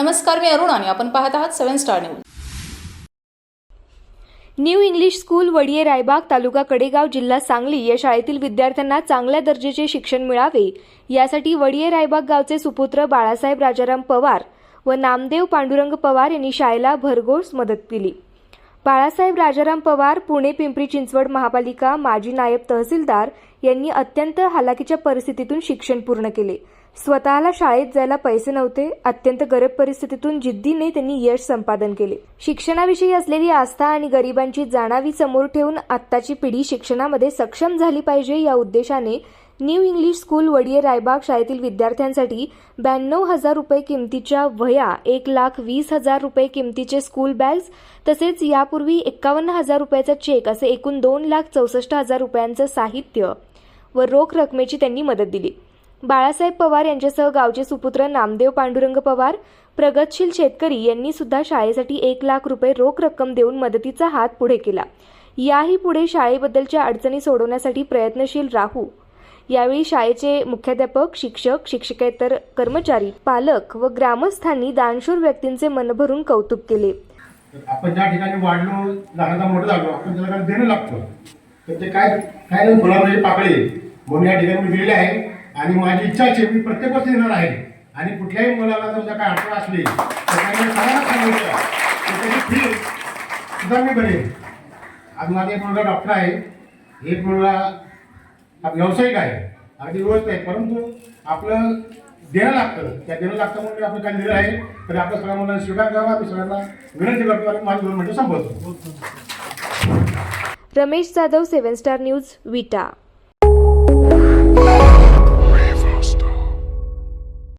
नमस्कार मी अरुण आणि आपण पाहत आहात seven star news. New English school Wadiye Raibag taluka Kadegaon जिल्हा सांगली या शाळेतील विद्यार्थ्यांना चांगल्या दर्जाचे शिक्षण मिळावे. यासाठी वडिये रायबाग गावचे सुपुत्र बाळासाहेब राजाराम पवार व नामदेव पांडुरंग पवार यांनी शाळेला भरघोस मदत केली बाळासाहेब राजाराम पवार पुणे पिंपरी चिंचवड महापालिका माजी नायब तहसीलदार यांनी अत्यंत हालाकीच्या परिस्थितीतून शिक्षण पूर्ण केले. स्वतःला शाळेत जायला पैसे नव्हते अत्यंत गरीब परिस्थितीतून जिद्दीने त्यांनी यश संपादन केले. शिक्षणाविषयी असलेली आस्था आणि गरिबांची जाणावी समोर ठेवून आत्ताची पिढी शिक्षणामध्ये सक्षम झाली पाहिजे या उद्देशाने new English school Wadiye Raibag शाळेतील विद्यार्थ्यांसाठी ब्याण्णव हजार रुपये किमतीच्या वह्या एक लाख वीस हजार रुपये किमतीचे स्कूल बॅग्स तसेच यापूर्वी एक्कावन्न हजार रुपयाचा चेक असे एकूण दोन लाख चौसष्ट हजार रुपयांचं साहित्य व रोख रकमेची त्यांनी मदत दिली. बाळासाहेब पवार यांच्यासह गावचे सुपुत्र नामदेव पांडुरंग पवार प्रगतशील शेतकरी यांनी सुद्धा शाळेसाठी एक लाख रुपये रोख रक्कम देऊन मदतीचा हात पुढे केला. याही पुढे शाळेबद्दलच्या अडचणी सोडवण्यासाठी प्रयत्नशील राहू यावेळी शाळेचे मुख्याध्यापक शिक्षक शिक्षकेतर कर्मचारी पालक व ग्रामस्थांनी दानशूर व्यक्तींचे मन भरून कौतुक केले. आपण ज्या ठिकाणी वाढलो लहानदा मोठं झालो आपण त्याला काय देणं लागतं? तर ते काय काय नाही गुलाबाची पाकळी? म्हणून या ठिकाणी मी दिलेली आहे आणि माझी इच्छा आहे मी प्रत्येक वर्ष देणार आहे. आणि कुठल्याही मुलाला जर काय अडचण असली तर त्यांनी सगळ्यांना सांगितलं त्याची फी सुद्धा मी भरेन. आज माझा एक मुलगा डॉक्टर आहे. एक मुलगा हा व्यावसायिक आहे. अगदी व्यवस्थित आहे. परंतु आपलं देणं लागतं. त्या देणं लागतं म्हणून आपलं काय दिलं आहे. तर आपल्या सगळ्या मुलांना स्वीकार करावा. मी सगळ्यांना विनंती करतो आणि माझं दोन मिनटं संपवतो. Ramesh Jadhav seven star news Vita.